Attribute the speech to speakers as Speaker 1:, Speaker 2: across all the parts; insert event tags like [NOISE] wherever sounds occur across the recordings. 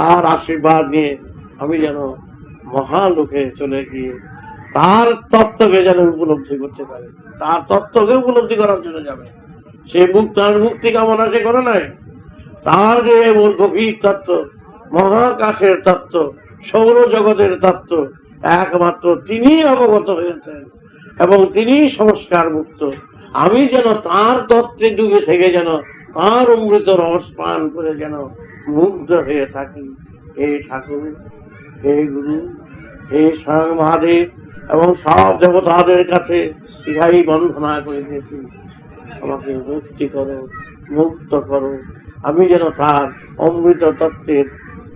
Speaker 1: তার আশীর্বাদ নিয়ে আমি যেন মহালোকে চলে গিয়ে তার তত্ত্বকে যেন উপলব্ধি করতে পারে। তার তত্ত্বকে উপলব্ধি করার জন্য যাবে। সে মুক্ত তার মুক্তি কামনা সে করে নাই? তার যে এমন গভীর তত্ত্ব, মহাকাশের তত্ত্ব সৌর জগতের তত্ত্ব, একমাত্র তিনি অবগত হয়েছেন এবং তিনি সংস্কার মুক্ত। আমি যেন তার তত্ত্বে ডুবে থেকে যেন তার অমৃত রস পান করে যেন মুগ্ধ হয়ে থাকি। হে ঠাকুর, হে গুরু, হে স্বয়ং মহাদেব এবং সব দেবতাদের কাছে ইহাই বন্ধনা করে দিয়েছি। আমাকে মুক্তি করো, মুক্ত করো। আমি যেন তার অমৃত তত্ত্বের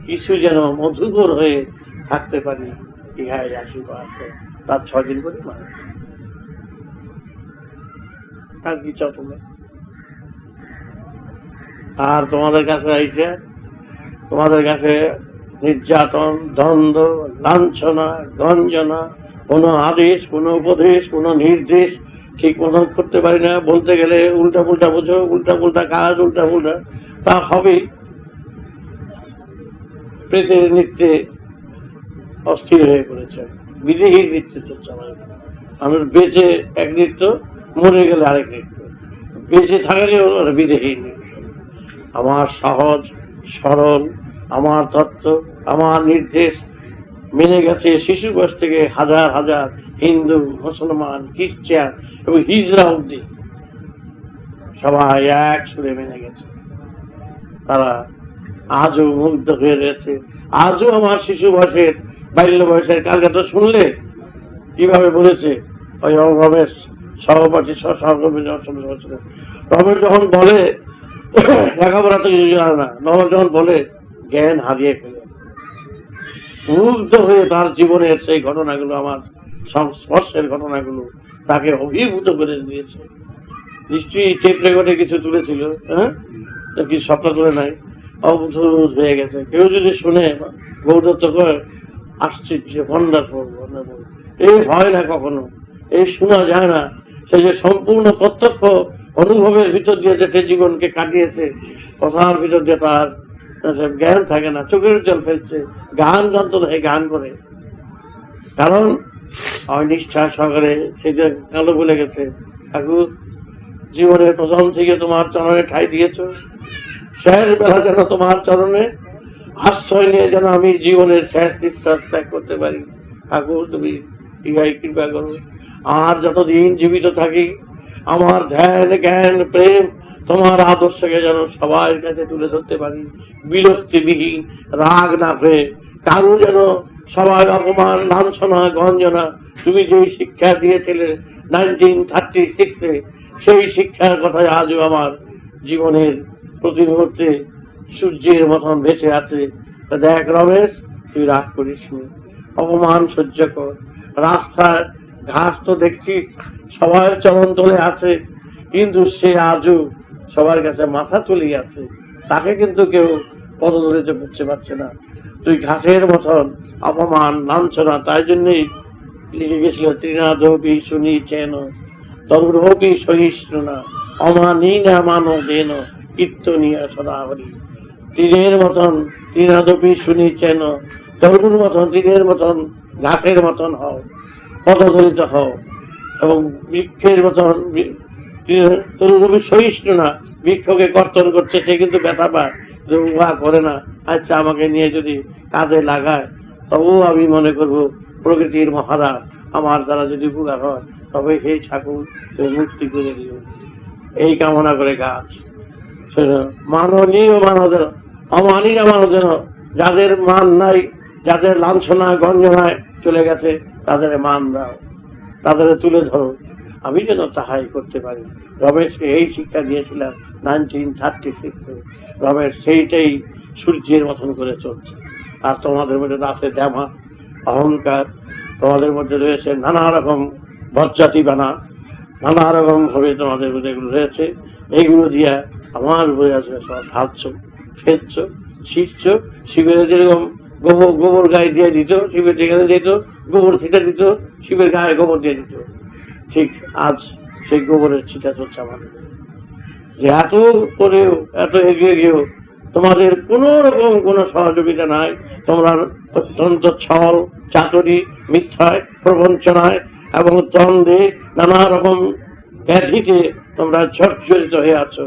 Speaker 1: কিছু যেন মধুকর হয়ে থাকতে পারি, ইহাই আশীর্বাদ। তার ছদিন করে মানুষ আর কি চাও আর তোমাদের কাছে আইছে? তোমাদের কাছে নির্যাতন, দ্বন্দ্ব, লাঞ্ছনা, গঞ্জনা, কোনো আদেশ, কোনো উপদেশ, কোনো নির্দেশ ঠিক মতো করতে পারি না। বলতে গেলে উল্টা পুল্টা বোঝো উল্টা পুল্টা কাজ উল্টা পুল্টা তা হবে। প্রেতের নৃত্যে অস্থির হয়ে পড়েছে। বিদেহীর নৃত্য চলছে আমাদের মানুষ বেঁচে এক নৃত্য, মরে গেলে আরেক নৃত্য। বেঁচে ওরা বিদেহী নৃত্য। আমার সহজ সরল, আমার তত্ত্ব, আমার নির্দেশ। মেনে গেছে শিশু বয়স থেকে হাজার হাজার হিন্দু, মুসলমান, খ্রিস্টান এবং হিজরা অব্দি সবাই এক সুরে মেনে গেছে। তারা আজও মুগ্ধ হয়ে রয়েছে। আজও আমার শিশু বয়সের, বাল্য বয়সের কালকাটা শুনলে কীভাবে বলেছে, ওই রমেশ সহপাঠী সহকর্মী রমেশ যখন বলে [LAUGHS] লেখাপড়া তো কিছু জানে না। রমেশ যখন বলে, জ্ঞান হারিয়ে ফেলে। মুগ্ধ হয়ে তার জীবনের সেই ঘটনাগুলো আমার সংস্পর্শের ঘটনাগুলো তাকে অভিভূত করে দিয়েছে। নিশ্চয়ই টেপ রেকর্ডে কিছু তুলেছিল হ্যাঁ? কি সবটা তুলে নাই? অবধূত হয়ে গেছে। কেউ যদি শুনে গৌরত্ব করে আশ্চর্য ভণ্ডারফুল এই হয় না কখনো। এই শোনা যায় না। সে যে সম্পূর্ণ প্রত্যক্ষ অনুভবের ভিতর দিয়ে যে সে জীবনকে কাটিয়েছে, কথার ভিতর দিয়ে তার জ্ঞান থাকে না, চোখের জল ফেলছে, গান না এই গান করে। কারণ অনিষ্ঠা সহকারে সে যে কালো বলে গেছে, ঠাকুর, জীবনের প্রথম থেকে তোমার চরণে ঠাই দিয়েছ। শেষ বেলা যেন তোমার চরণে আশ্রয় নিয়ে যেন আমি জীবনের শেষ নিঃশ্বাস ত্যাগ করতে পারি। ঠাকুর, তুমি ইহাই কৃপা করো। আর যতদিন জীবিত থাকি আমার ধ্যান, জ্ঞান, প্রেম তোমার আদর্শকে যেন সবার কাছে তুলে ধরতে পারি। বিরক্তিবিহীন, রাগ না হয়ে কারও যেন সবার অপমান, লাঞ্ছনা, গঞ্জনা, তুমি যে শিক্ষা দিয়েছিলে নাইনটিন থার্টি সিক্সে সেই শিক্ষার কথাই আজও আমার জীবনের প্রতি মুহূর্তে সূর্যের মতন বেঁচে আছে। দেখ রমেশ, তুই রাগ করিস অপমান সহ্য কর। রাস্তার ঘাস তো দেখছি, সবার চরণ তলে আছে, কিন্তু সে আজও সবার কাছে মাথা তুলে আছে। তাকে কিন্তু কেউ পদদলিত করতে পারছে না। তুই ঘাসের মতন অপমান, লাঞ্ছনা, তাই জন্যই লিখে গেছিল তৃণাদপি শুনি চেন তরুপি সহিষ্ণু না অমানীনা মানো দেন কীর্তনিয়া সদা হরি তীরের মতন তৃণাদপি শুনি চেন তরুর মতন তীরের মতন ঘাসের মতন হও। পদদলিত হও এবং বৃক্ষের মতন তরুরূপী সহিষ্ণু না বৃক্ষকে কর্তন করছে, সে কিন্তু ব্যথা পায়। উহা করে না আচ্ছা আমাকে নিয়ে যদি কাজে লাগায়, তবুও আমি মনে করব প্রকৃতির মহারাজ, আমার দ্বারা যদি উপকার হয়, তবে হে ঠাকুর, তুমি মুক্তি করে দিও। এই কামনা করে গাছ মাননীয় মানব অমানীয় মানব যেন যাদের মান নাই, যাদের লাঞ্ছনা গঞ্জনায় চলে গেছে, তাদের মান দাও, তাদের তুলে ধরো। আমি যেন তাহাই করতে পারি। রমেশকে এই শিক্ষা দিয়েছিলাম, নাইনটিন থার্টি সিক্সে রমেশ সেইটাই সূর্যের মতন করে চলছে। আর তোমাদের মধ্যে আছে দেমা অহংকার। তোমাদের মধ্যে রয়েছে নানা রকম বজ্জাতি বানা। নানা রকম ভাবে তোমাদের মধ্যে এগুলো রয়েছে। এইগুলো দিয়া আমার উপরে আছে সব ঢালছ ফেলছ, ছিটছ, শিবের যেরকম গোবর গোবর গায়ে দিয়ে দিত, শিবের যেখানে দিত গোবর ছিটা দিত, শিবের গায়ে গোবর দিয়ে দিত। ঠিক আজ সেই গোবরের ছিটা চলছে আমাদের। যে এত করেও, এত এগিয়ে গিয়েও তোমাদের কোনো রকম কোনো সহযোগিতা নাই। তোমরা অত্যন্ত ছল চাতুরি মিথ্যায়, প্রবঞ্চনায় এবং দ্বন্দ্বে নানা রকম ব্যাধিতে তোমরা জর্জরিত হয়ে আছো।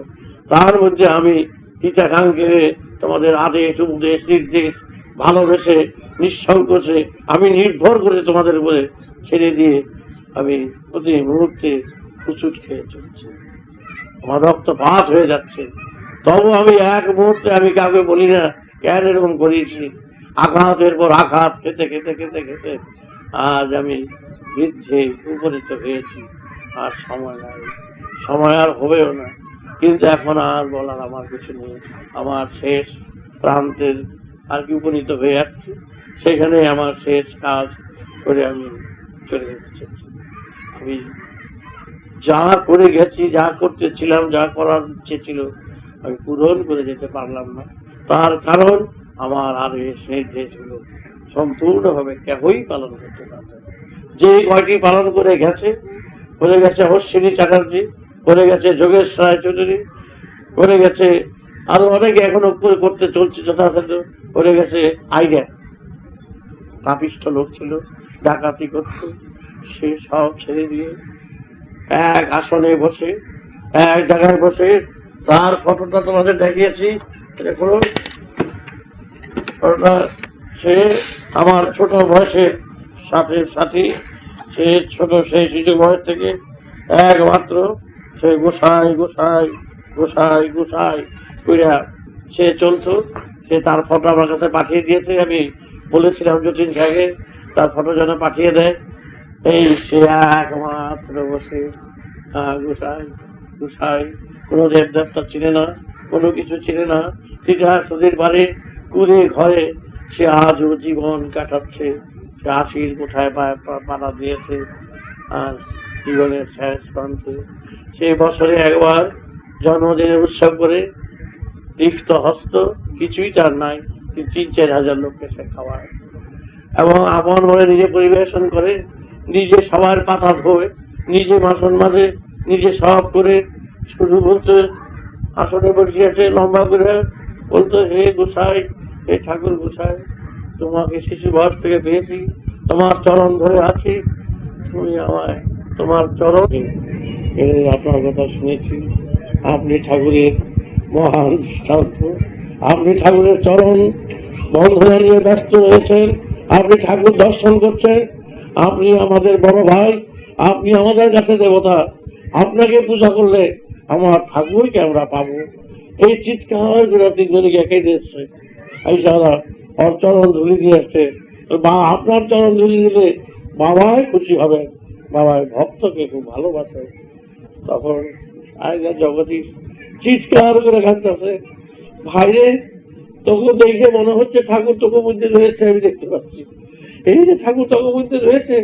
Speaker 1: তার মধ্যে আমি হিতাকাঙ্ক্ষে তোমাদের আদেশ, উপদেশ, নির্দেশ ভালোবেসে, নিঃসংকোচে, আমি নির্ভর করে তোমাদের উপরে ছেড়ে দিয়ে আমি প্রতি মুহূর্তে হুচুট খেয়ে চলছি। আমার রক্ত পাত হয়ে যাচ্ছে। তবু আমি এক মুহূর্তে আমি কাউকে বলি না, কেন এরকম করিয়েছি? আঘাতের পর আঘাত, খেতে খেতে খেতে খেতে আজ আমি বৃদ্ধে উপনীত হয়েছি। আর সময় নাই। সময় আর হবেও না। কিন্তু এখন আর বলার আমার কিছু নেই। আমার শেষ প্রান্তের আর কি উপনীত হয়ে যাচ্ছি সেখানে আমার শেষ কাজ করে আমি চলে যেতে আমি যা করে গেছি, যা করতেছিলাম, যা করার ইচ্ছে ছিল, আমি পূরণ করে যেতে পারলাম না। তার কারণ আমার আর আদেশ নির্দেশগুলো সম্পূর্ণভাবে কেহই পালন করতে পারবে না। যে কয়টি পালন করে গেছে করে গেছে অশ্বিনী চ্যাটার্জি, করে গেছে যোগেশ রায় চৌধুরী, করে গেছে আরও অনেকে এখনও করে করতে চলছে যথাযথ করে গেছে আইডিয়া। পাপিষ্ঠ লোক ছিল, ডাকাতি করত, সে সব ছেড়ে দিয়ে এক আসনে বসে, এক জায়গায় বসে তার ফটোটা তোমাদের দেখিয়েছি। দেখুন ফটোটা সে আমার ছোট বয়সের সাথে সাথী, সে ছোট সেই শিশু বয়স থেকে একমাত্র সে গোসাই গোসাই গোসাই গোসাই। কইরা সে চলতো, সে তার ফটো আমার কাছে পাঠিয়ে দিয়েছে। আমি বলেছিলাম, যতীন সাহেবকে তার ফটো যেন পাঠিয়ে দেয়। এই সে একমাত্র বসে। গোসাই গোসাই, কোনো দেবদাপ্তা চিনে না, কোনো কিছু চিনে না। পিঠা সুদের বাড়ি, কুড়ে ঘরে, সে আজও জীবন কাটাচ্ছে। সে আশির কোঠায় পাড়া দিয়েছে আর জীবনের শেষ প্রান্তে। সে বছরে একবার জন্মদিনের উৎসব করে রিক্ত হস্ত কিছুই তার নাই। তিন চার হাজার লোককে সে খাওয়ায়। এবং আপন বলে নিজে পরিবেশন করে, নিজে সবার পাতা ধোয়, নিজে মাসন মাঝে নিজে সব করে, শুধু বলতে আসনে বসে আছে, লম্বা করে বলতো হে গোসাই, হে ঠাকুর গোসাই, তোমাকে শিশু বয়স থেকে পেয়েছি, তোমার চরণ ধরে আছি, তুমি আমায়, তোমার চরণ আপনার কথা শুনেছি। আপনি ঠাকুরের মহান দৃষ্টান্ত আপনি ঠাকুরের চরণ বন্ধনে নিয়ে ব্যস্ত রয়েছেন। আপনি ঠাকুর দর্শন করছেন। আপনি আমাদের বড় ভাই। আপনি আমাদের কাছে দেবতা। আপনাকে পূজা করলে আমার ঠাকুরকে আমরা পাবো। এই চিৎকার করে তিনজনকে একে দিয়েছে এই সারা ওর চরণ ধুলি দিয়ে আসছে বা আপনার চরণ ধুলি দিলে বাবাই খুশি হবে বাবাই ভক্তকে খুব ভালোবাসে তখন আয়গা জগদীশ চিৎকার করে কাঁদতেছে। ভাইরে, তোকে দেখে মনে হচ্ছে ঠাকুর তোকে মধ্যে রয়েছে আমি দেখতে পাচ্ছি। এই যে ঠাকুর তোকে মধ্যে রয়েছে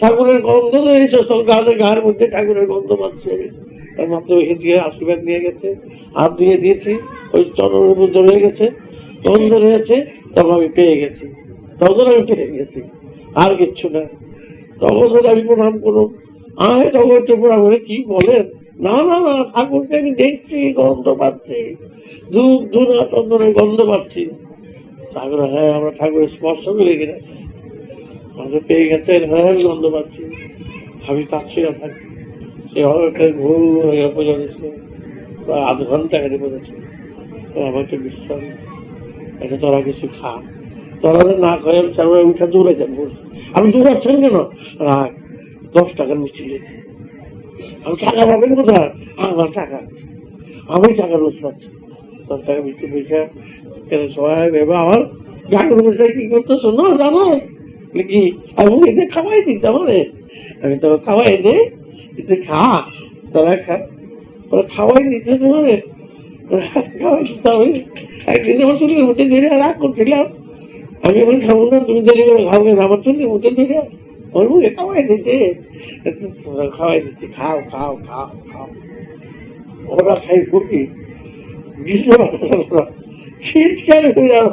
Speaker 1: ঠাকুরের গন্ধ রয়েছে গানের গায়ের মধ্যে ঠাকুরের গন্ধ পাচ্ছি। আমি তার এখান দিয়ে আশীর্বাদ নিয়ে গেছে, হাত দিয়ে দিয়েছি, ওই চরণের মধ্যে রয়ে গেছে গন্ধ রয়েছে তখন আমি পেয়ে গেছি, তখন আমি পেয়ে গেছি, আর কিচ্ছু না। তখন আমি প্রণাম করুন। আয় তখন তো প্রণাম করে কি বলেন? না না না, ঠাকুরকে আমি দেখছি, গন্ধ পাচ্ছি। ধূপ ধুনা চন্দনের গন্ধ পাচ্ছি। ঠাকুর হ্যাঁ আমরা ঠাকুরের স্পর্শ করে কিনা আমাকে পেয়ে গেছেন হ্যাঁ আমি গন্ধ পাচ্ছি। আমি পাচ্ছি না থাকি এভাবে একটা ঘুম হয়ে পৌঁছে প্রায় আধ ঘণ্টা হেঁটে পড়েছে। আমাকে বিশ্রাম এটা তোরা কিছু খা। তোরা না খাই, আমি উঠে দূরে যান আমি দূরাচ্ছেন কেন? রাখ দশ টাকার মিষ্টি লেগেছে। আমি টাকা পাবেন কোথায়? আমার টাকা আছে আমি টাকা রোজ পাচ্ছি। টাকা মিষ্টি পয়সা, কেন সবাই ভেবে আমার গাড়ির বসে কি করতেছো? না, জানো। কি, আমি এদের খাওয়াই দিতে আমারে আমি তো খাওয়াই দে এতে খা, তোরা খা। ওরা খাওয়াই দিতে তোমারে খাওয়াই দিতে হবে একদিন আমার চুলের মধ্যে ধরে রাগ করছিলাম। আমি এখন খাব না, তুমি দেরি করে খাও না আমার চুলের মধ্যে ধরে মুখে খাওয়াই দিতে খাওয়াই দিচ্ছে খাও খাও খাও খাও ওরা খাই ফুটি গ্রীষ্ম শীতকালে হয়ে যাও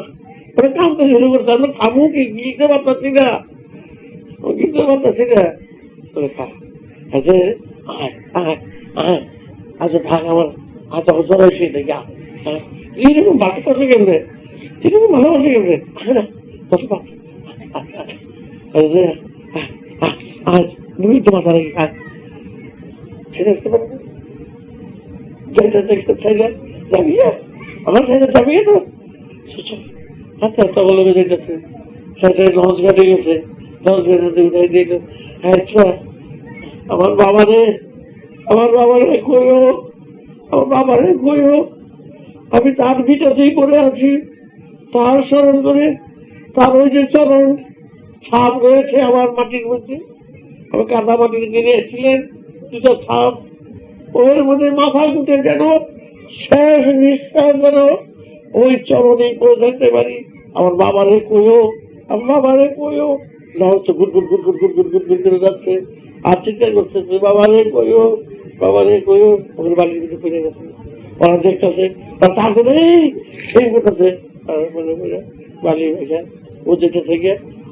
Speaker 1: ওরা কাঁদতে শুরু করছে আমরা খাব কি গিলতে পারতাছি না ও গিলতে পারতাছি না তোরা খা আচ্ছা আয় আয় আয় আচ্ছা থাক আমার আচ্ছা জ্বর এসে দেখি আয় এইরকম ভালোবাসে কেমনে এরকম ভালোবাসে কেমনে কত পাপ আজ তুমি তো মাথা রাখি ছেড়ে আসতে পারবে। যাইতে দেখতে চাইলে যাবি আমার আচ্ছা আমার বাবা রে আমার বাবার আমার বাবার আমি তার ভিটাতেই পড়ে আছি। তার স্মরণ করে তার ওই যে চরণ ছাপ রয়েছে আমার মাটির মধ্যে। আমি কাদা মাটির কিনে এসেছিলেন, দুটো ছাপ ওর মধ্যে মাথায় উঠে যেন শেষ নিঃশ্বাস যেন ওই চরণেই পড়ে থাকতে পারি। আমার বাবারে কইও, আমার বাবারে কইও। লঞ্চ গুট গুট গুট গুট গুট গুট গুট গুট করে যাচ্ছে। আর চিন্তা করতেছে বাবারে কইও বাবারে কইও, ওদের বাড়ির ভিতরে পড়ে গেছে। ওরা দেখতেছে তার তারপরে এই এই করতেছে মনে করে বাড়ি ভেঙে ও যেতে থেকে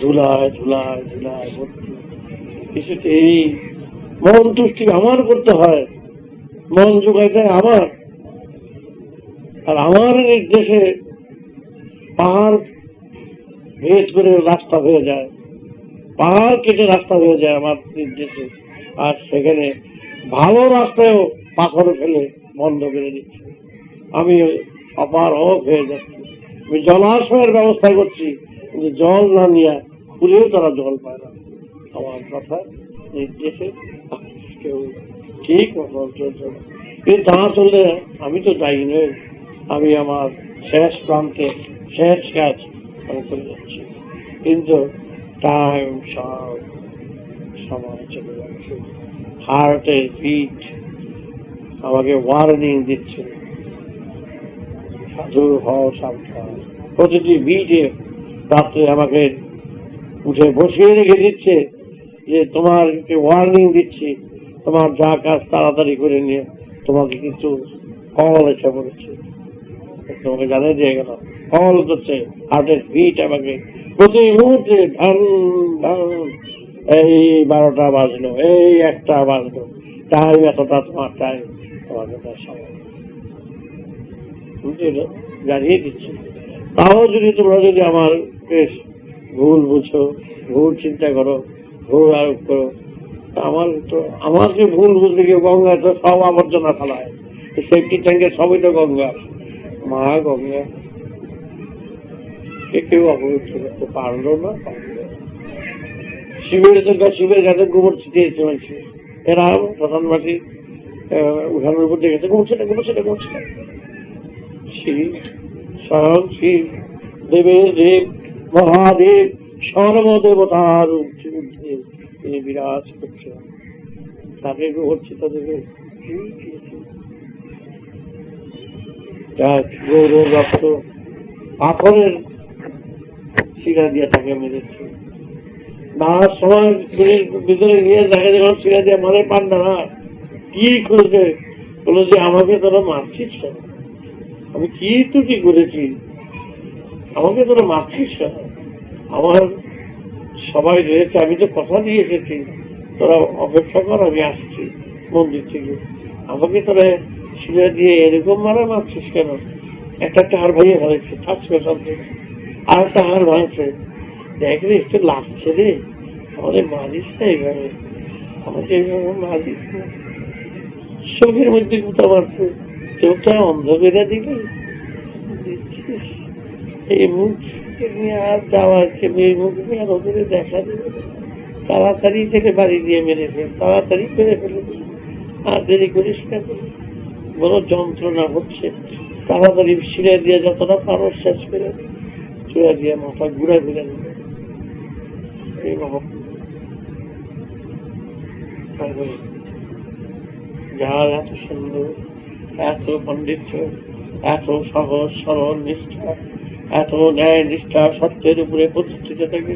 Speaker 1: ধুলায় ধুলায় ধুলায় ভর্তি। এসেছে এই মন তুষ্টি আমার করতে হয়। মন যোগাই দেয় আমার। আর আমার নির্দেশে পাহাড় ভেদ করে রাস্তা হয়ে যায়। পাহাড় কেটে রাস্তা হয়ে যায় আমার নির্দেশে। আর সেখানে ভালো রাস্তায়ও পাথর ফেলে বন্ধ করে দিচ্ছে। আমি অপার হয়ে যাচ্ছি। আমি জলাশয়ের ব্যবস্থা করছি। কিন্তু জল না নিয়ে ফুলেও তারা জল পায় না। আমার কথা নির্দেশে কেউ ঠিক মতো চলছে না। কিন্তু তা চললে আমি তো যাই নই। আমি আমার শেষ প্রান্তে, শেষ কাজ আমি করে যাচ্ছি। কিন্তু টাইম সব সময় চলে যাচ্ছে। হার্টের বিট আমাকে ওয়ার্নিং দিচ্ছে। সাধু হও সাবধান প্রতিটি বিটে রাত্রে আমাকে উঠে বসিয়ে রেখে দিচ্ছে যে তোমার ওয়ার্নিং দিচ্ছি। তোমার যা কাজ তাড়াতাড়ি করে নিয়ে তোমাকে কিন্তু কল এসে পড়েছে। তোমাকে জানিয়ে দিয়ে গেল। কল করছে হার্টের বিট আমাকে। প্রতি মুহূর্তে ঢান ঢান এই বারোটা বাজলো, এই একটা বাজলো। টাইম এতটা তোমার টাইম তোমাকে তার সময় জানিয়ে দিচ্ছি। তাও যদি তোমরা যদি আমার বেশ, ভুল বুঝো, ভুল চিন্তা করো, ভুল আরোপ করো। আমার তো, আমাকে ভুল বুঝলে গিয়ে গঙ্গা, তো সব আবর্জনা ফেলায়। সেফটি ট্যাঙ্কের সবই তো গঙ্গা। মা গঙ্গা। কে কেউ অপবিত্র করতে পারল না শিবের শিবের গাছে গোবর ছিটিয়েছে মানুষ এরা প্রধান উঠানোর উপর দেখেছে, গোবর ছিটা গোবর ছিটা গোবর ছিটা। শিব, স্বয়ং শিব দেবের দেব। মহাদেব সর্বদেবতার ঊর্ধ্বে তিনি বিরাজ করছেন। তাকে ছিটা দেবে পাথরের শিরা দিয়ে তাকে মেরেছে। মারার সময় ভিতরে নিয়ে দেখা যখন ছিঁড়ে দিয়ে মারে পান না কি করেছে? বলো যে, আমাকে তোরা মারছিস আমি কি ত্রুটি করেছি? আমাকে তোরা মারছিস কেন? আমার সবাই রয়েছে, আমি তো কথা দিয়ে এসেছি। তোরা অপেক্ষা কর, আমি আসছি মন্দির থেকে। আমাকে তোরা ছিঁড়ে দিয়ে এরকম মারা মারছিস কেন? একটা হাড় ভাইয়ে ফেলেছে থাকছে সব আর একটা হার ভাঙছে দেখ রে, একটু লাগছে রে। আমাদের মারিস না এইভাবে আমাকে এইভাবে মারিস না। চোখের মধ্যে গুতা মারছে। চোখটা অন্ধ করে দিলে। দিচ্ছিস এই মুখ নিয়ে আর যাওয়াকে এই মুখ নিয়ে আর ওদের দেখা দিবে। তাড়াতাড়ি থেকে বাড়ি দিয়ে মেরে তাড়াতাড়ি মেরে ফেলে। আর দেরি করিস না বড় যন্ত্রণা হচ্ছে। তাড়াতাড়ি ছিঁড়ে দিয়ে যতটা পারো শেষ করে। চুড়া দিয়ে মাথা ঘুরে ঘুরে দিবে এই তারপরে যার এত সুন্দর, এত পণ্ডিত, এত সহজ, সরল নিষ্ঠা এত ন্যায় নিষ্ঠা সত্যের উপরে প্রতিষ্ঠিত থাকে।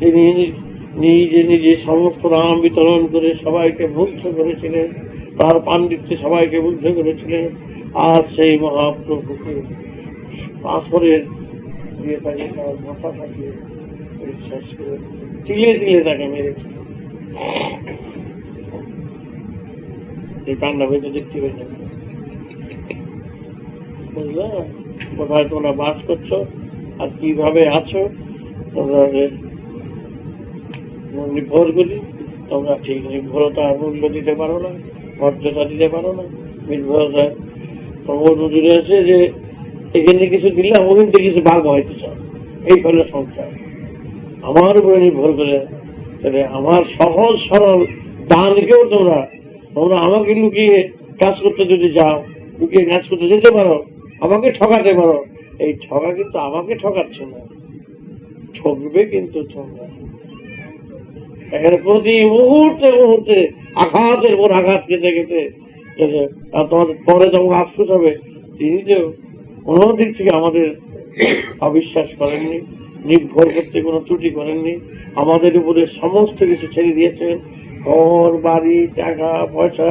Speaker 1: তিনি নিজে নিজে সমস্ত নাম বিতরণ করে সবাইকে মুগ্ধ করেছিলেন। তার পাণ্ডিত্যে সবাইকে মুগ্ধ করেছিলেন। আর সেই মহাপ্রভুকে পাথরের দিয়ে তাকে তার মাথা থাকিয়ে বিশ্বাস করে তিলে তিলে তাকে মেরেছে। এই কান্না ভেতরে দেখতে পেলেন। বুঝলে কোথায় তোমরা বাস করছ আর কীভাবে আছো, তোমরা নির্ভর করি তোমরা ঠিক নির্ভরতা মূল্য দিতে পারো না, মর্যাদা দিতে পারো না, নির্ভরতা প্রমোদ নজরে আছে যে এখানে কিছু দিলাম ওখান থেকে কিছু ভাগ হইতে চাও। এই হলো সংসার। আমার উপরে নির্ভর করে তাহলে আমার সহজ, সরল দানকেও তোমরা তোমরা আমাকে লুকিয়ে কাজ করতে যদি যাও লুকিয়ে কাজ করতে যেতে পারো আমাকে ঠকাতে পারো। এই ঠকা কিন্তু আমাকে ঠকাচ্ছে না। ঠকবে কিন্তু তোমরা। এখানে প্রতি মুহূর্তে মুহূর্তে আঘাতের পর আঘাত খেতে খেতে তোমাদের পরে যখন আফসোস হবে, তিনি তো কোনো দিক থেকে আমাদের অবিশ্বাস করেননি, নির্ভর করতে কোনো ত্রুটি করেননি, আমাদের উপরে সমস্ত কিছু ছেড়ে দিয়েছেন। ঘর, বাড়ি, টাকা, পয়সা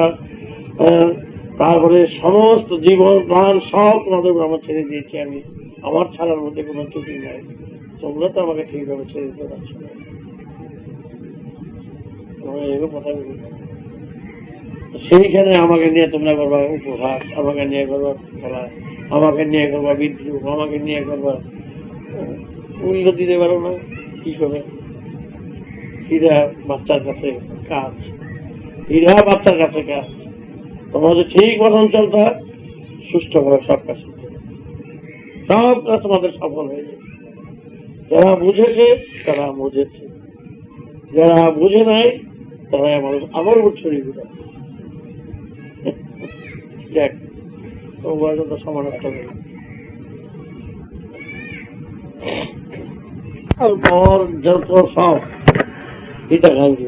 Speaker 1: তারপরে সমস্ত জীবন প্রাণ সব তোমাদের আমার ছেড়ে দিয়েছি আমি। আমার ছাড়ার মধ্যে কোনো ত্রুটি নাই। তোমরা তো আমাকে ঠিকভাবে ছেড়ে দিতে পারছ না। সেইখানে আমাকে নিয়ে তোমরা করবা উপহাস, আমাকে নিয়ে করবা খেলা, আমাকে নিয়ে করবা বিদ্রুপ আমাকে নিয়ে করবা মূল্য দিতে পারো না। কি করে হীরা বাচ্চার কাছে কাজ। হীরা বাচ্চার কাছে কাজ। তোমরা ঠিক মতন চলতে হয়, সুষ্ঠুভাবে সব কাজ সব কাজ তোমাদের সফল হয়ে যাবে। যারা বুঝেছে, তারা বুঝেছে। যারা বুঝে নাই, তারা আমার আমার উপর ছড়িয়ে দিল দেখ, তোমার তো সমানত্ব নেই তারপর যত সব, এটা গান্ধী।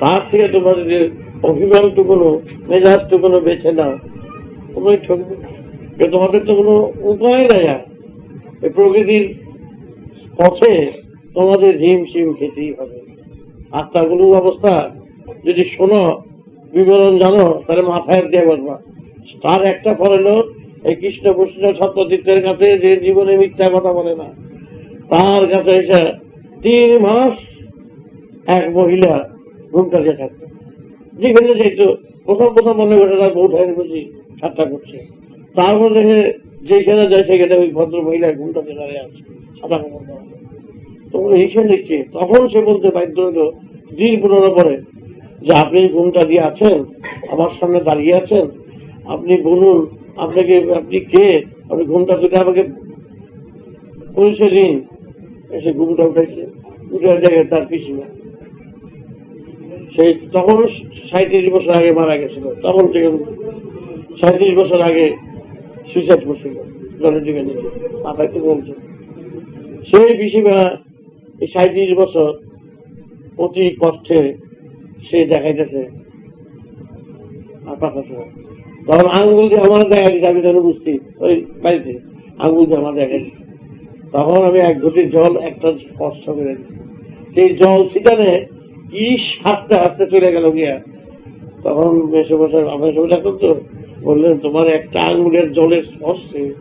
Speaker 1: তার থেকে তোমার যে অভিমানটুকুনো মেজাজটুকুনো বেছে নাও। তোমরাই ঠকবে তোমাদের তো কোনো উপায় নাই এই প্রকৃতির পথে তোমাদের হিম শিম খেতেই হবে। আত্মাগুলোর অবস্থা যদি শোনো, বিবরণ জানো, তাহলে মাথায় দিয়ে বসবা। তার একটা ফল এই কৃষ্ণ কৃষ্ণ সত্যচিত্রের কাছে যে জীবনে মিথ্যা কথা বলে না, তার কাছে এসে তিন মাস এক মহিলা ঘুমটা দিয়ে যেখানে যেত প্রথম প্রথম মনে তার বউ ঠাই বুঝি ঠাট্টা করছে তারপর দেখে যেখানে যায় সেখানে ওই ভদ্র মহিলা ঘুমটা দাঁড়িয়ে আছে, সাদা। তখন হিসেবে নিচ্ছে তখন সে বলতে বাধ্য হলো, দিন পনেরো পরে, যে আপনি ঘুমটা দিয়ে আছেন, আমার সামনে দাঁড়িয়ে আছেন, আপনি বলুন, আপনাকে, আপনি কে, আপনি ঘুমটা তুলে আমাকে পরিচয় দিন এসে ঘুমটা উঠেছে, উঠে জায়গায় তার পিছনে সেই তখন সাঁত্রিশ বছর আগে মারা গেছিল। তখন থেকে সাঁত্রিশ বছর আগে সুইসাইড করছিল, জলের মাথায় তো বলছে সেই পিসিমা এই সাঁত্রিশ বছর অতি কষ্টে সে দেখাইতেছে। আর পাঠাচ্ছে। তখন আঙ্গুল দিয়ে আমার দেখা দিচ্ছে আমি তখন বুঝছি, ওই বাড়িতে আঙ্গুল দিয়ে আমার দেখা দিচ্ছে তখন আমি এক ঘটি জল, একটা স্পর্শ করে দিচ্ছি সেই জল ছিটানে কি হাসতে হাসতে চলে গেল গিয়া। তখন মেসে বসে আমার তো বললেন, তোমার একটা আঙুলের জলের স্পর্শে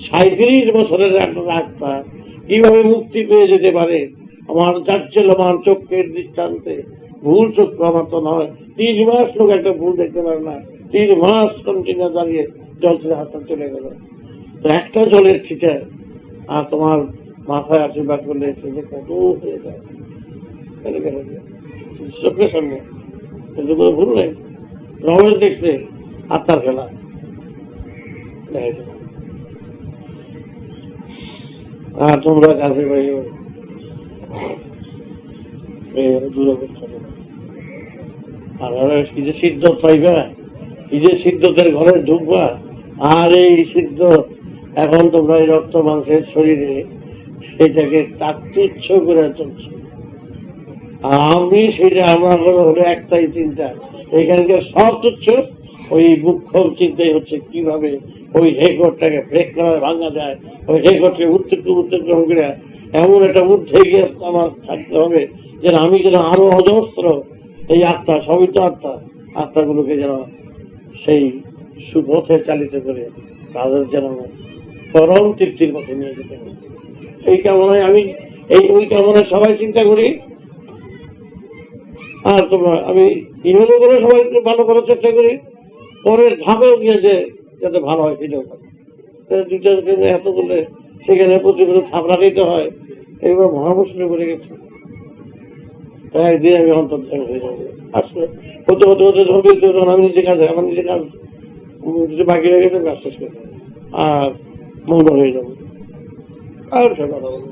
Speaker 1: সাঁত্রিশ বছরের একটা আত্মা কীভাবে মুক্তি পেয়ে যেতে পারে? আমার যাচ্ছিলমান চোখের দৃষ্টান্তে। ভুল চক্ষু আমার তো নয়। তিন মাস লোক একটা ভুল দেখতে পারে না। তিন মাস কন্টিনিউ দাঁড়িয়ে জল ছেড়ে হাতটা চলে গেল। তো একটা জলের ছিটে। আর তোমার মাথায় আশীর্বাদ করলে সেটা কত হয়ে যায়। চোখের সামনে। কিন্তু কোনো ভুল নেই। রমেশ দেখছে আত্মার খেলা। আর তোমরা কাছে হলো আর কি যে সিদ্ধ পাইবা কি যে সিদ্ধদের ঘরে ঢুকবা, আর এই সিদ্ধ এখন তোমরা এই রক্ত মাংসের শরীরে, সেটাকে তাৎতুচ্ছ করে চলছে আমি সেটা আমার হলো হলো একটাই চিন্তা। এখানকার সব তুচ্ছ, ওই মুখ্য চিন্তাই হচ্ছে কীভাবে ওই রেকর্ডটাকে ব্রেক করা ভাঙা যায়, ওই রেকর্ডকে উত্তর উত্তরক্রম করে এমন একটা ঊর্ধ্বে গিয়ে আমার থাকতে হবে যেন আমি যেন আরও অজস্র এই আত্মা সবই তো আত্মা, আত্মাগুলোকে যেন সেই সুপথে চালিত করে তাদের যেন পরম তৃপ্তির পথে নিয়ে যেতে হবে এই কামনায় আমি এই ওই কামনায় সবাই চিন্তা করি। আর তোমার, আমি ইমেলও করে সবাই ভালো করার চেষ্টা করি। পরের ধাপেও গিয়ে যে যাতে ভালো হয় সেটাও দুটো এত করলে সেখানে প্রতি বছর থাপড়া দিতে হয়, এইবার মহামুসলিম করে গেছে। একদিন আমি অন্তর্ধান হয়ে যাব। আসলে হতে হতে হতে ধরবে আমি নিজে কাজ, আমার নিজে কাজ কিছু বাকি হয়ে গেছে শেষ করে আর হয়ে যাব। আর সে কথা বলব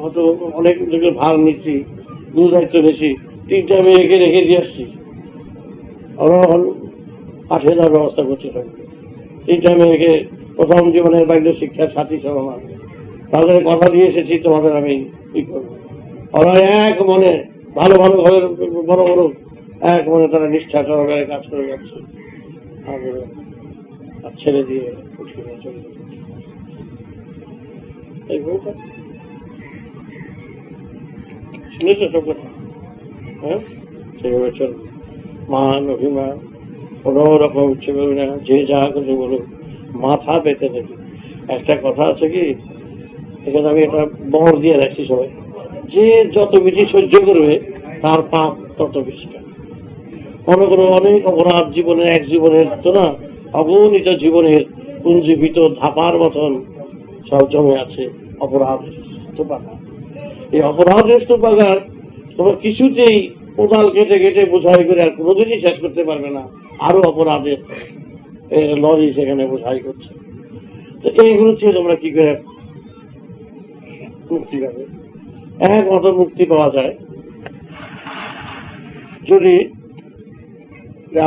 Speaker 1: হয়তো অনেক থেকে ভার নিচ্ছি। দূর দায়িত্ব বেশি। তিনটা মেয়েকে রেখে দিয়ে আসছি। ওরা পাঠিয়ে দেওয়ার ব্যবস্থা করছে তিনটা মেয়েকে প্রথম জীবনের বাইরে শিক্ষার সাথী সব আমার। তাদের কথা দিয়ে এসেছি, তোমাদের আমি কি করব? ওরা এক মনে ভালো ভালো ঘরের বড় বড় এক মনে তারা নিষ্ঠা সহকারে কাজ করে যাচ্ছে। আর ছেড়ে দিয়ে উঠিয়ে চলে। এই শুনেছো সব কথা? হ্যাঁ? সেভাবে চলবে মান, অভিমান কোনো রকম করবে না, যে যা কিছু বলুক, মাথা পেতে থাকি একটা কথা আছে কি, এখানে আমি একটা বর দিয়ে রাখছি সবাই। যে যত বেশি সহ্য করবে, তার পাপ তত বেশি। মনে করো অনেক অপরাধ জীবনের এক জীবনের তো না, অগণিত জীবনের পুঞ্জীবিত ধাপার মতন সব জমে আছে অপরাধ স্তূপাকার এই অপরাধের স্তূপাকার তোমার কিছুতেই কোদাল কেটে কেটে বোঝাই করে আর কোনোদিনই শেষ করতে পারবে না। আরও অপরাধের লরি সেখানে বোঝাই করছে। তো এইগুলো থেকে তোমরা কি করে মুক্তি পাবে। এক একমাত্র মুক্তি পাওয়া যায়। যদি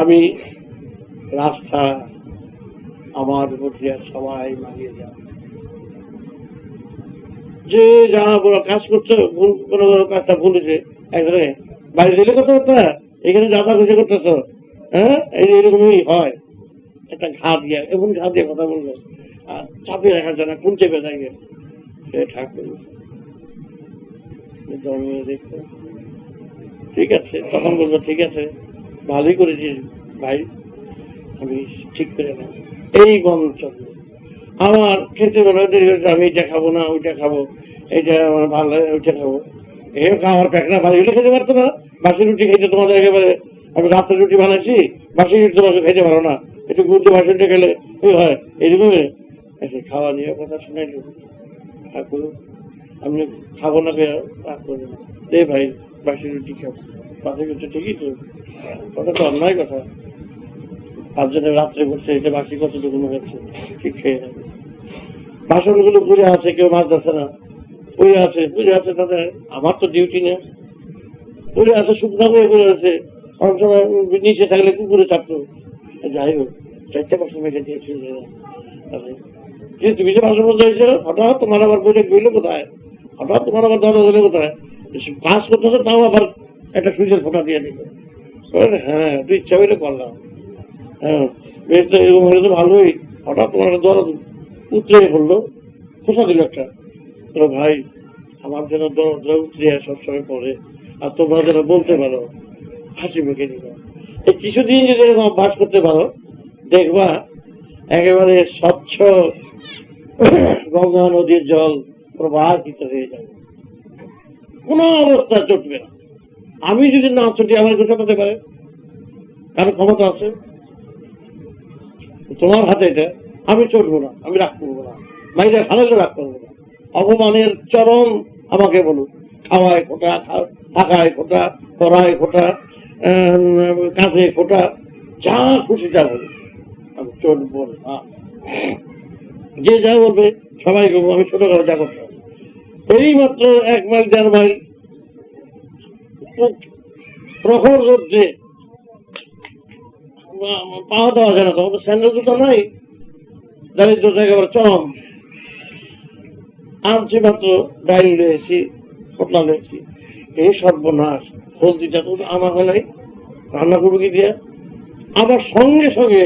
Speaker 1: আমি রাস্তা, আমার উপর সবাই মানিয়ে যায় যে যা বড় কাজ করছে, ভুল কোনো কোনো কাজটা ভুলেছে একজনে বাড়ি দিলে কত কথা এখানে যা যা খুশি করতেছ হ্যাঁ? এই এরকমই হয়। একটা ঘা দিয়ে এমন ঘা দিয়ে কথা বলবে। আর চাপে রাখা যায় না কোন চেপে থাকে সে ঠাকুর। ঠিক আছে, তখন বলব ঠিক আছে। ভালোই করেছিস ভাই। আমি ঠিক করে নেব। এই বন্ধ চলবে। আমার খেতে বেলা দেরি হয়েছে আমি এটা খাব না, ওইটা খাব, এটা আমার ভালো লাগে ওইটা খাব। এ খাওয়ার প্যাকনা ভালো হলে খেতে পারতো না। বাসি রুটি খেতে তোমাদের একেবারে। আমি রাত্রে রুটি বানাইছি, বাসি রুটি তোমাকে খেতে পারো না। একটু গুড়তে বাসি রুটি খেলে কি হয়? এরকম এসে খাওয়া নিয়ে কথা শুনাইলো ঠাকুর আমি খাব না না। দে ভাই, বাসি রুটি খাব বাসি রুটি ঠিকই তো। কথা তো অন্যায় কথা। জন্য রাত্রে বসে এটা বাকি কতটুকু হচ্ছে? ঠিক খেয়ে নেবে বাসনগুলো ঘুরে আছে, কেউ মাছ ধরছে না। পড়ে আছে পড়ে আছে তাদের। আমার তো ডিউটি নেই পড়ে আছে, শুকনো হয়ে পড়ে আছে। অনেক সময় নিচে থাকলে কুকুরে থাকতো যাই হোক, চারটে বাসন মেখে দিয়েছি আছে যে তুমি যে বাসন মধ্যে হয়েছে, হঠাৎ তোমার আবার বইটা গইলো কোথায়? হঠাৎ তোমার আবার দরজা গেলে কোথায়? কাজ করতেছে, তাও আবার একটা সুইচের ফোটা দিয়ে দিল। হ্যাঁ তুই ইচ্ছা হইলে করলাম। হ্যাঁ এরকম হলে তো ভালোই। হঠাৎ তোমার দরদ উতরে পড়ল। খোসা দিল একটা। ভাই, আমার যেন দরদরা উতরে সবসময় পড়ে। আর তোমরা যেন বলতে পারো, হাসি মুখে নিবা এই কিছুদিন যদি এরকম অভ্যাস করতে পারো, দেখবা একেবারে স্বচ্ছ গঙ্গা নদীর জল প্রবাহিত হয়ে যাবে। কোন অবস্থা চটবে না। আমি যদি না ছুটি আমার কিছু হতে পারে। কারণ ক্ষমতা আছে? তোমার হাতে এটা, আমি চটবো না, আমি রাগ করব না। মাইরা খানাকে রাগ করব না। অপমানের চরম আমাকে বলুন। খাওয়ায় খোটা থাকায় খোটা, পড়ায় খোটা কাজে খোটা, যা খুশি যা বলুন। আমি চটবো না। যে যা বলবে, সবাই করব। আমি ছোট করে যা করতে এই মাত্র এক মাইল, দেড় মাইল, প্রখর রোদ্রে পাওয়া দেওয়া যায় না স্যান্ডেল জুতো নাই দারিদ্রতা একেবারে আনছি মাত্র ডাইল রয়েছি পটলা রয়েছি এই সর্বনাশ হলদিটা তো হয় নাই রান্না করব কি দিয়া? আবার সঙ্গে সঙ্গে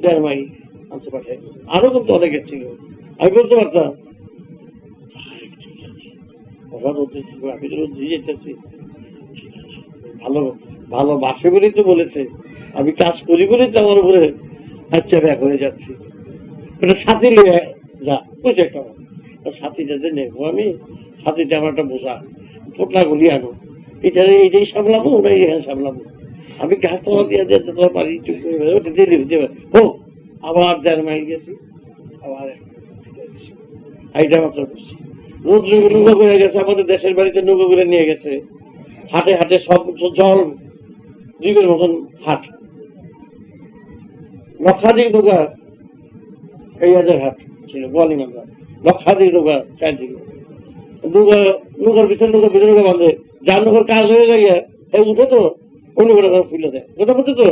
Speaker 1: দেড় মাই আনতে পাঠাই। আরও কিন্তু অনেকে ছিল। আমি বলতে পারতাম "আয়, ঠিক আছে ওরা বলতেছি আমি তো যেতেছি ভালো ভালোবাসে বলেই তো বলেছে। আমি কাজ করি বলেই তো আমার উপরে আচ্ছা ব্যাক হয়ে যাচ্ছি। এটা সাথী লিয়ে যা, বুঝছে একটা সাথীটা যে নেব আমি, সাথীটা আমার একটা বোঝা। পোটলা গুলি আনো। এটা এইটাই সামলাবো ওটা এখানে সামলাবো। আমি গাছ তোমার দিয়ে দিয়ে তোমার বাড়ি চুপ করে ওটা দিয়ে দিবি দেবে। ও আবার দেড় মাইল গেছি, আবার এইটা মাত্র করছি। রোদ নৌকা করে গেছে, আমাদের দেশের বাড়িতে নৌকা করে নিয়ে গেছে। হাটে হাটে সব জল দ্বীপের মতন হাট। লক্ষাধিক নৌকা এই হাজার হাট ছিল আমরা। লক্ষাধিক নৌকা চারদিকে নৌকা নৌকার ভিতরে নৌকা ভিতরে বাঁধে। যার নৌকার কাজ হয়ে যায় এই উঠে তো অন্য করে ফুলে দেয়। কথা বলছে তো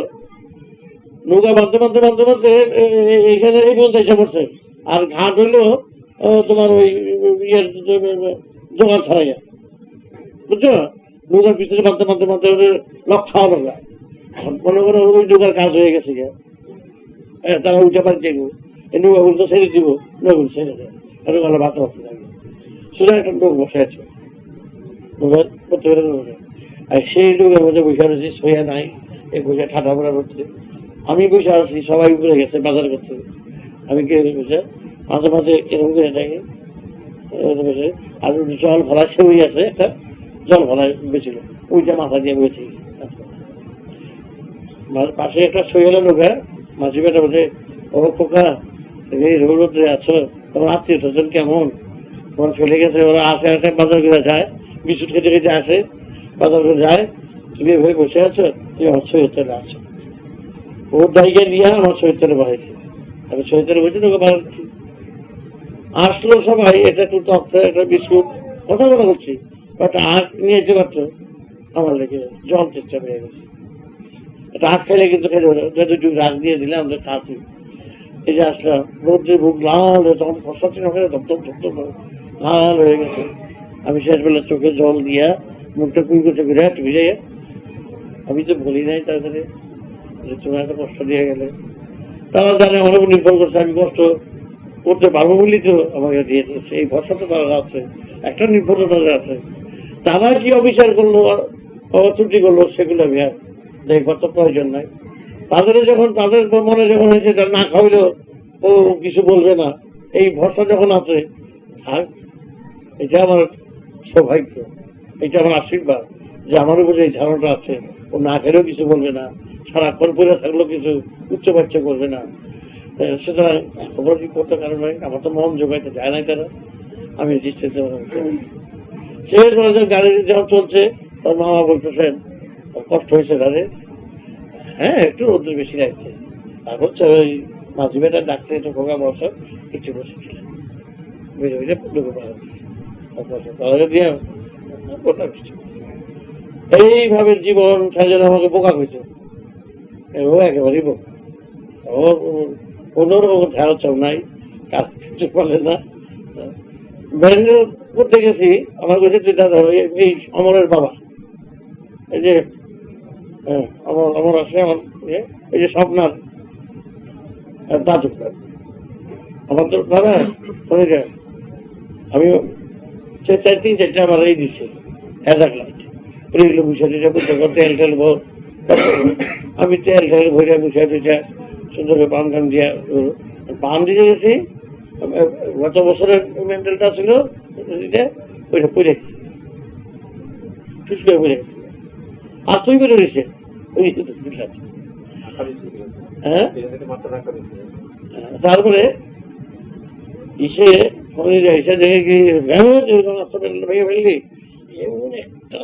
Speaker 1: নৌকা বাঁধতে বাঁধতে বাঁধতে বাঁধতে এখানে এই পর্যন্ত এসে পড়ছে। আর ঘাট হইল তোমার ওই, ইয়ের জোগান ছাড়াইয়া। বুঝছ? নৌকার পিছনে বাঁধতে বাঁধতে বাঁধতে লক্ষ্য হলো না এখন মনে করো ওই নৌকার কাজ হয়ে গেছে গিয়া। তারা উঠে পারে দেখব এই নৌকা গুলো ছেড়ে দিব নৌকা ছেড়ে দেয়। ওগুলো ভাত ভাবতে থাকে শুধু একটা লোক বসে আছে। আর সেই লোকের মধ্যে বসে রয়েছে, সইয়া নাই। এই বসে ঠাটা পড়া করছে। আমি বসে আছি, সবাই উপরে গেছে, বাজার করতে। আমি কে বসে? মাঝে মাঝে এরকম করে থাকি। করে। আর জল ভরা সেউই আছে, একটা জল ভরা বেছিল ওইটা মাথা দিয়ে বেছে পাশে একটা সইয়ালা নৌকা মাঝি বেটা বলছে ও খোকা এই রৌদ্রে আছো। তোমার আত্মীয় স্বজন কেমন? তোমার চলে গেছে, ওরা আসে আসে বাজার করে যায়, বিস্কুট খেতে খেতে আসে বাজার করে যায়। তুমি এভাবে বসে আছো? তুমি আমার সৈয়তলে আছো। ওর দায়িকা নিয়ে আমার সৈয়তলে বাড়াইছে আমি সৈয়তলে বসে তোকে বাড়াচ্ছি আসলো সবাই, এটা একটু তক্ত একটা বিস্কুট, কথা কথা বলছি। একটা আখ নিয়ে যেতে পারতো আমার লেগে জল চেষ্টা পেয়ে গেছে। একটা খেলে কিন্তু যুগ রাগ দিয়ে দিলে আমাদের খাচ্ছি এই যে আসলাম রোদ্রে বুক লাল হয়ে তখন ধপধপ ধপধপ লাল হয়ে গেছে। আমি শেষবেলা চোখে জল দিয়া মুখটা করতে ঘুরে হাঁটে আমি তো বলি নাই তাড়াতাড়ি যে তোমার একটা কষ্ট দিয়ে গেলে। তারা জানে অনেক নির্ভর করছে, আমি কষ্ট করতে পারব বলেই তো আমাকে দিয়ে দিয়েছে। এই ভরসা তো তারা আছে, একটা নির্ভরতা আছে। তারা কি অবিচার করল ত্রুটি করল, সেগুলো আমি আর দেখবার তো প্রয়োজন নাই। তাদের যখন, তাদের মনে যখন হয়েছে তারা না খাওয়াইলেও ও কিছু বলবে না, এই ভরসা যখন আছে থাক এটা আমার সৌভাগ্য, এটা আমার আশীর্বাদ যে আমার উপরে এই ধারণাটা আছে, ও না খেলেও কিছু বলবে না, সারাক্ষণ পরে থাকলেও কিছু উচ্চ উচ্চবাচ্য করবে না। সুতরাং কি করতে কারণ নয় আমার তো মন জোগাইতে যায় নাই তারা। আমি দৃষ্টিতে বলে গাড়ি যখন চলছে, তার মামা বলতেছেন কষ্ট হয়েছে তাদের। হ্যাঁ একটু রোদ্র বেশি লাগছে। তারপর ওই মাঝি বেটা ডাকতে একটু খোকা বসা কিছু বসেছিলেন বুঝে বুঝে পাওয়া তাহলে দিয়ে এইভাবে জীবন সাজানো আমাকে বোকা হয়েছে ও একেবারেই বোকা। ও কোনো রকম ধারা চাও নাই, কাজ কিছু বলে না। ব্যান্ডেল করতে গেছি, আমার কাছে দাদা এই অমরের বাবা। এই যে হ্যাঁ, আমার আছে এই আমি দিছে তেল ভর আমি তেল টেল ভরে বুঝে দিতে সুন্দর পান টান দিয়া পান দিতে গেছি। গত বছরের মেন্টালটা ছিল ওইটা পড়ে গেছে। টুস করে পড়ে আর তুমি করে রয়েছে হ্যাঁ তারপরে ইসে দেখে কি ভেঙে ফেললি এমন একটা